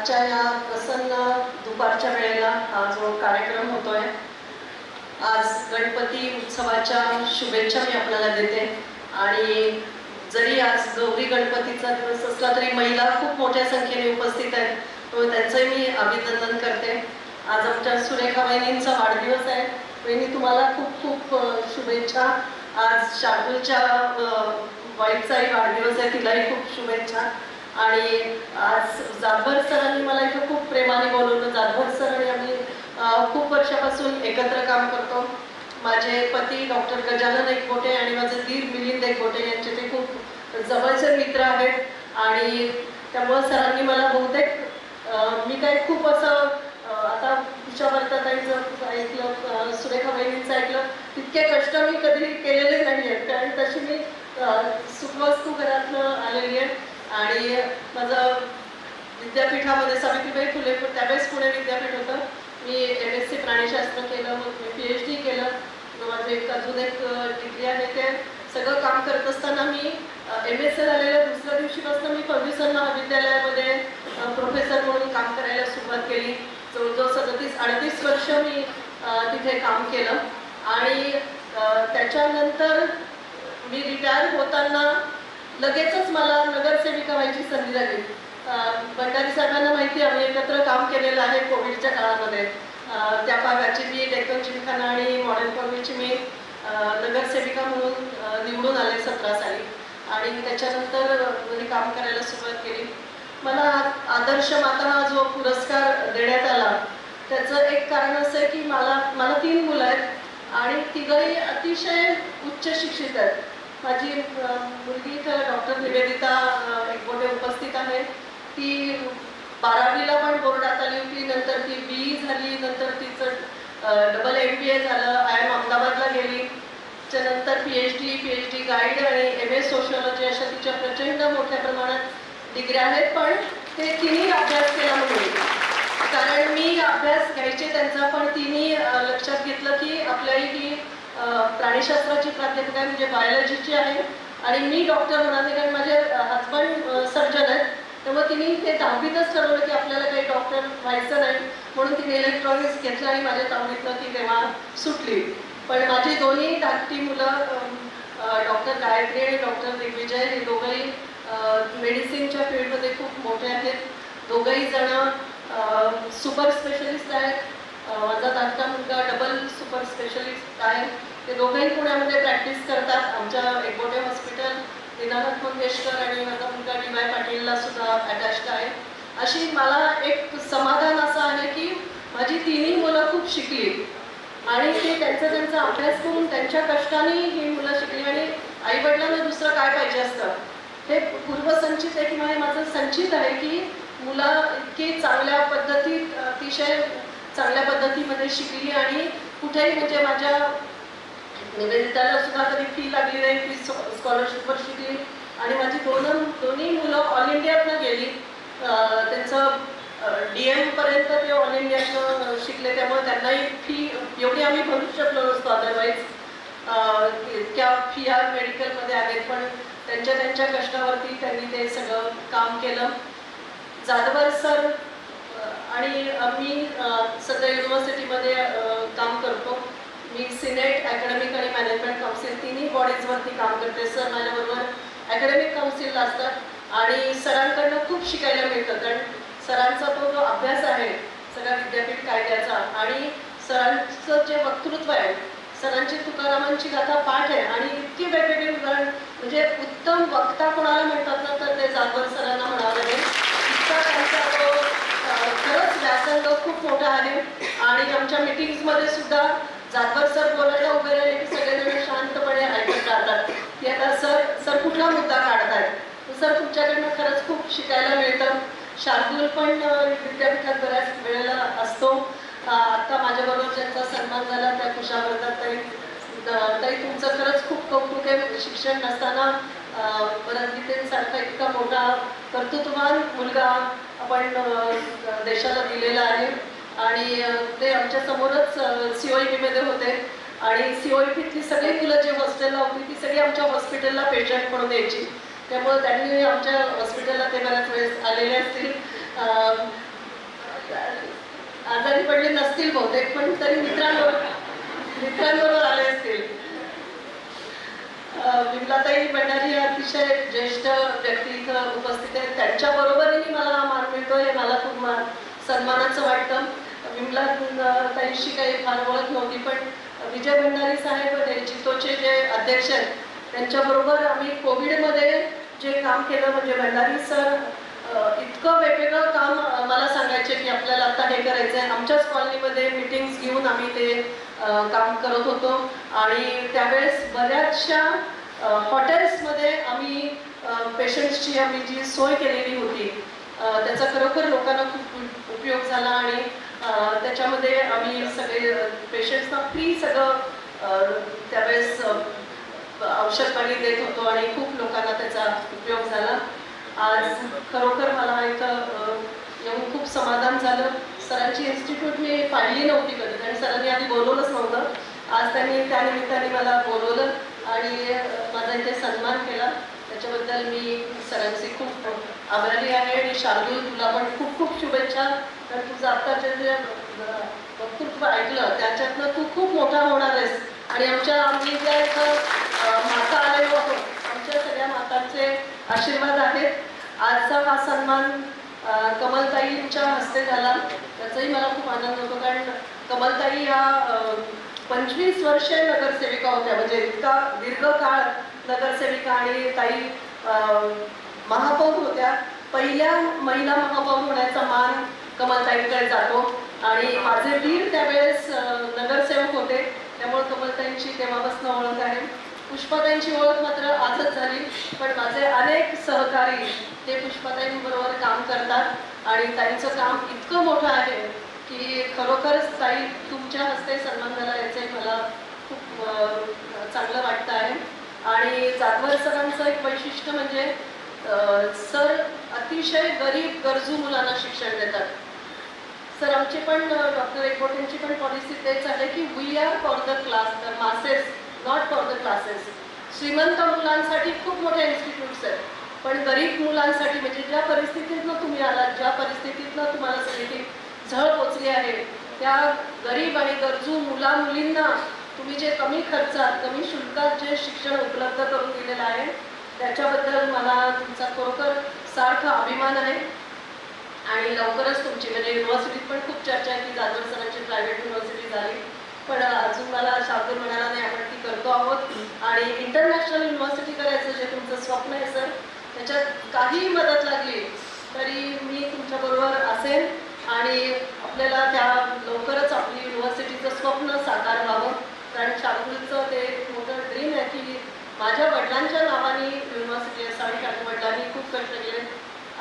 आजच्या या प्रसन्न दुपारच्या वेळेला हा जो कार्यक्रम होतोय आज गणपती उत्सवाच्या शुभेच्छा मी आपल्याला देते. आणि जरी आज गौरी गणपतीचा दिवस असला तरी महिला खूप मोठ्या संख्येने उपस्थित आहेत त्यांचंही मी अभिनंदन करते. आज आमच्या सुरेखा वहिनींचा वाढदिवस आहे. वहिनी तुम्हाला खूप खूप शुभेच्छा. आज शार्दूलच्या वाईटचाही वाढदिवस आहे तिलाही खूप शुभेच्छा. आणि आज जाधवर सरांनी मला इथं खूप प्रेमाने बोलवलं. जाधवर सर आणि आम्ही खूप वर्षापासून एकत्र काम करतो. माझे पती डॉक्टर गजानन एकबोटे आणि माझे दीर मिलिंद एकबोटे यांचे ते खूप जवळचे मित्र आहेत. आणि त्यामुळं सरांनी मला बहुतेक मी काय खूप असं आता तुझ्या वर्ताताईचं ऐकलं सुरेखा बहिणींचं ऐकलं तितके कष्ट मी कधी केलेले नाही आहेत कारण तशी मी सुखवस्तू घरातनं आलेली आहे. आणि माझं विद्यापीठामध्ये सावित्रीबाई फुले त्यावेळेस पुणे विद्यापीठ होतं. मी एम एस सी प्राणीशास्त्र केलं मग मी पी एच डी केलं. मग माझं एक अजून एक डिग्री आहे. ते सगळं काम करत असताना मी एम एस सी झालेल्या दुसऱ्या दिवशीपासून मी फर्ग्युसन महाविद्यालयामध्ये प्रोफेसर म्हणून काम करायला सुरुवात केली. जवळजवळ सदतीस अडतीस वर्ष मी तिथे काम केलं. आणि त्याच्यानंतर मी रिटायर होताना लगेचच मला नगर करायची संधी झाली भंडारी साहेबांना माहिती आम्ही एकत्र काम केलेलं आहे कोविडच्या काळामध्ये. त्या भागाची मी डेक्कन जिमखाना आणि मॉडेल कॉलेजची मी नगरसेविका म्हणून निवडून आले सतरा साली. आणि त्याच्यानंतर मी काम करायला सुरुवात केली. मला आदर्श माता हा जो पुरस्कार देण्यात आला त्याचं एक कारण असं आहे की मला मला तीन मुलं आहेत आणि तिघही अतिशय उच्च शिक्षित आहेत. माझी मुलगी तर डॉक्टर निवेदिता एकबोटे उपस्थित आहे. ती बारावीला पण बोर्डात आली होती. नंतर ती बी झाली. नंतर तिचं डबल एम बी ए झालं. आय एम अहमदाबादला गेली. त्याच्यानंतर P H D P H D guide आणि एम एस सोशिओलॉजी अशा तिच्या प्रचंड मोठ्या प्रमाणात डिग्र्या आहेत. पण ते तिन्ही अभ्यास केला म्हणून. कारण मी अभ्यास घ्यायचे त्यांचा पण तिन्ही अ, लक्षात घेतलं की आपल्याही ही अ, प्राणीशास्त्राची प्राध्यापिका आहे, म्हणजे बायोलॉजीची आहे. आणि मी डॉक्टर होणार नाही कारण माझे हजबंड सर्जन आहेत. त्यामुळे तिने ते दहावीतच ठरवलं की आपल्याला काही डॉक्टर व्हायचं नाही. म्हणून तिने इलेक्ट्रॉनिक्स घेतलं आणि माझ्या दहावीतनं ती तेव्हा सुटली. पण माझी दोन्ही धाकटी मुलं डॉक्टर गायत्री आणि डॉक्टर दिग्विजय हे दोघंही मेडिसिनच्या फील्डमध्ये खूप मोठे आहेत. दोघंही जण सुपर स्पेशलिस्ट आहेत. माझा धाकटा मुलगा डबल सुपर स्पेशलिस्ट आहे. ते दोघंही पुण्यामध्ये प्रॅक्टिस करतात. आमच्या एकबोटे हॉस्पिटल दीनानाथ मंगेशकर आणि माझा मुलगा डी वाय पाटीलला सुद्धा अटॅच्ड आहे. अशी मला एक समाधान असं आहे की माझी तिन्ही मुलं खूप शिकली. आणि ते त्यांचा त्यांचा अभ्यास करून त्यांच्या कष्टाने ही मुलं शिकली आणि आई वडिलांना दुसरं काय पाहिजे असतं? हे पूर्वसंचित आहे किंवा हे माझं संचित आहे की मुलं इतकी चांगल्या पद्धतीत अतिशय चांगल्या पद्धतीमध्ये शिकली आणि कुठेही म्हणजे माझ्या निवेदिताला सुद्धा कधी फी लागली नाही ती स्कॉलरशिपवर शिकली. आणि माझी दोन दोन्ही मुलं ऑल इंडियातनं गेली. त्यांचं डी एम पर्यंत ते ऑल इंडियातनं शिकले. त्यामुळे त्यांनाही फी एवढी आम्ही भरू शकलो नसतो अदरवाईज इतक्या ह्या मेडिकलमध्ये आहेत पण त्यांच्या त्यांच्या कष्टावरती त्यांनी ते सगळं काम केलं. जाधवर सर आणि मी सध्या युनिव्हर्सिटीमध्ये काम करतो. मी सिनेट अकॅडमिक आणि मॅनेजमेंट काउन्सिल तिन्ही बॉडीजवरती काम करते. सर माझ्याबरोबर अकॅडमिक काउन्सिलला असतात आणि सरांकडनं खूप शिकायला मिळतं. कारण सरांचा तो जो अभ्यास आहे सगळ्या विद्यापीठ कायद्याचा आणि सरांचं जे वक्तृत्व आहे सरांची तुकारामांची गाथा पाठ आहे आणि इतकी वेगवेगळी उदाहरण म्हणजे उत्तम वक्ता कोणाला म्हणतात ना तर ते जाधवर सरांना म्हणावं लागेल. इतका त्यांचा तो खरंच व्यासंग खूप मोठा आहे. आणि आमच्या मिटिंग्समध्ये सुद्धा जाधवर सर बोलायला उभे राहिले की सगळेजण शांतपणे ऐकत राहतात. की आता सर सर कुठला मुद्दा काढतायत? सर तुमच्याकडनं खरंच खूप शिकायला मिळतं. शार्दूल पण विद्यापीठात बऱ्याच वेळेला असतो. आता माझ्याबरोबर ज्यांचा सन्मान झाला त्या कुशावर्धात ताई अ, ताई तुमचं खरंच खूप कौतुक आहे. म्हणजे शिक्षण नसताना परत गीतेंसारखा इतका मोठा कर्तृत्ववान मुलगा आपण देशाला दिलेला आहे. आणि ते आमच्या समोरच सीओई मध्ये होते. आणि सीओई पीतली सगळी मुलं जे हॉस्टेलला होती ती सगळी आमच्या हॉस्पिटलला पेशंट म्हणून यायची. त्यामुळे त्यांनी आमच्या हॉस्पिटलला ते बऱ्याच वेळेस आलेले असतील. आजारी पडले नसतील बहुतेक पण तरी मित्रांवर मित्रांबरोबर आले असतील. विमलाताई भंडारी या अतिशय ज्येष्ठ व्यक्ती इथं उपस्थित आहेत. त्यांच्याबरोबरही मला हा मान मिळतो हे मला खूप मान सन्मानाचं वाटतं. विमला ताईंशी काही फार ओळख नव्हती पण विजय भंडारी साहेब जितोचे जे अध्यक्ष आहेत त्यांच्याबरोबर आम्ही कोविडमध्ये जे काम केलं म्हणजे भंडारी सर इतकं वेगवेगळं काम मला सांगायचे की आपल्याला आता हे करायचं आहे. आमच्याच कॉलनीमध्ये मिटिंग्स घेऊन आम्ही ते काम करत होतो. आणि त्यावेळेस बऱ्याचशा हॉटेल्समध्ये आम्ही पेशंट्सची आम्ही जी सोय केलेली होती त्याचा खरोखर लोकांना खूप उपयोग झाला आणि त्याच्यामध्ये आम्ही सगळे पेशंट्सना फ्री सगळं त्यावेळेस औषध पाणी देत होतो आणि खूप लोकांना त्याचा उपयोग झाला. आज खरोखर मला इथं येऊन खूप समाधान झालं. सरांची इन्स्टिट्यूट मी पाहिली नव्हती कधी आणि सरांनी आधी बोलवलंच नव्हतं. आज त्यांनी त्यानिमित्ताने मला बोलवलं आणि माझा इथे सन्मान केला. त्याच्याबद्दल मी सरांचे खूप आभारी आहे आणि शार्दूल तुला पण खूप खूप शुभेच्छा. तर तुझं आता जे वक्तृत्व ऐकलं त्याच्यातनं तू खूप मोठा होणार आहेस. आणि आमच्या आम्ही ज्या इथं माता आलेलो आहोत आमच्या सगळ्या मातांचे आशीर्वाद आहेत. आजचा हा सन्मान कमलताईंच्या हस्ते झाला. त्याचाही मला खूप आनंद होतो कारण कमलताई या पंचवीस वर्षे नगरसेविका होत्या. म्हणजे इतका दीर्घ काळ नगरसेविका आणि ताई अं, महापौर होत्या. पहिल्या महिला महापौर होण्याचा मान कमलताईंकडे जातो. आणि माझे वीर त्यावेळेस नगरसेवक होते. त्यामुळे कमलताईंची तेव्हापासून ओळख आहे. पुष्पाताईंची ओळख मात्र आजच झाली. पण माझे अनेक सहकारी ते पुष्पाताईंबरोबर काम करतात. आणि ताईंचं काम इतकं मोठं आहे की खरोखरच ताई तुमच्या हस्ते सन्मान झाला याचे मला खूप चांगलं वाटतं आहे. आणि जाधवर सरांचं एक वैशिष्ट्य म्हणजे सर अतिशय गरीब गरजू मुलांना शिक्षण देतात. सर आमची पण डॉक्टर एकबोटेंची पण पॉलिसी तेच आहे की we are for the class the masses not for the classes श्रीमंत मुलांसाठी खूप मोठे इन्स्टिट्यूट्स आहेत. पण गरीब मुलांसाठी म्हणजे ज्या परिस्थितीतनं तुम्ही आलात ज्या परिस्थितीतनं तुम्हाला सगळी झळ पोचली आहे त्या गरीब आणि गरजू मुला मुलींना तुम्ही जे कमी खर्चात कमी शुल्कात जे शिक्षण उपलब्ध करून दिलेलं आहे त्याच्याबद्दल मला तुमचा खरोखर सार्थ अभिमान आहे. आणि लवकरच तुमची म्हणजे युनिव्हर्सिटीत पण खूप चर्चा आहे की जाधव सरांची प्रायव्हेट युनिव्हर्सिटी झाली. पण अजून मला शार्दूल म्हणाला नाही आपण ती करतो आहोत. आणि इंटरनॅशनल युनिव्हर्सिटी करायचं जे तुमचं स्वप्न आहे सर त्याच्यात काहीही मदत लागली तरी मी तुमच्याबरोबर असेन आणि आपल्याला त्या लवकरच आपली युनिव्हर्सिटीचं स्वप्न साकार व्हावं. कारण शार्दूलचं ते मोठं ड्रीम आहे की माझ्या वडिलांच्या नावाने युनिव्हर्सिटी आहे आणि टाकून वडिलांनी खूप कष्ट केले.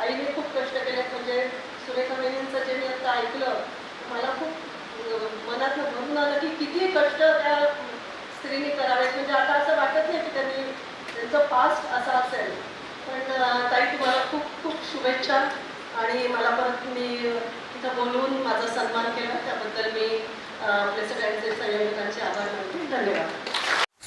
आईने खूप कष्ट केले. म्हणजे सुरेखा मेनींचं जे मी आता ऐकलं मला खूप मनात भरून आलं की किती कष्ट त्या स्त्रीने करावेत. म्हणजे आता असं वाटत नाही की त्यांनी त्यांचं पास्ट असं असेल. पण ताई तुम्हाला खूप खूप शुभेच्छा. आणि मला परत मी तिथं बोलवून माझा सन्मान केला. त्याबद्दल मी आपल्या सगळ्यांचे संयोजकांचे आभार मानते. धन्यवाद.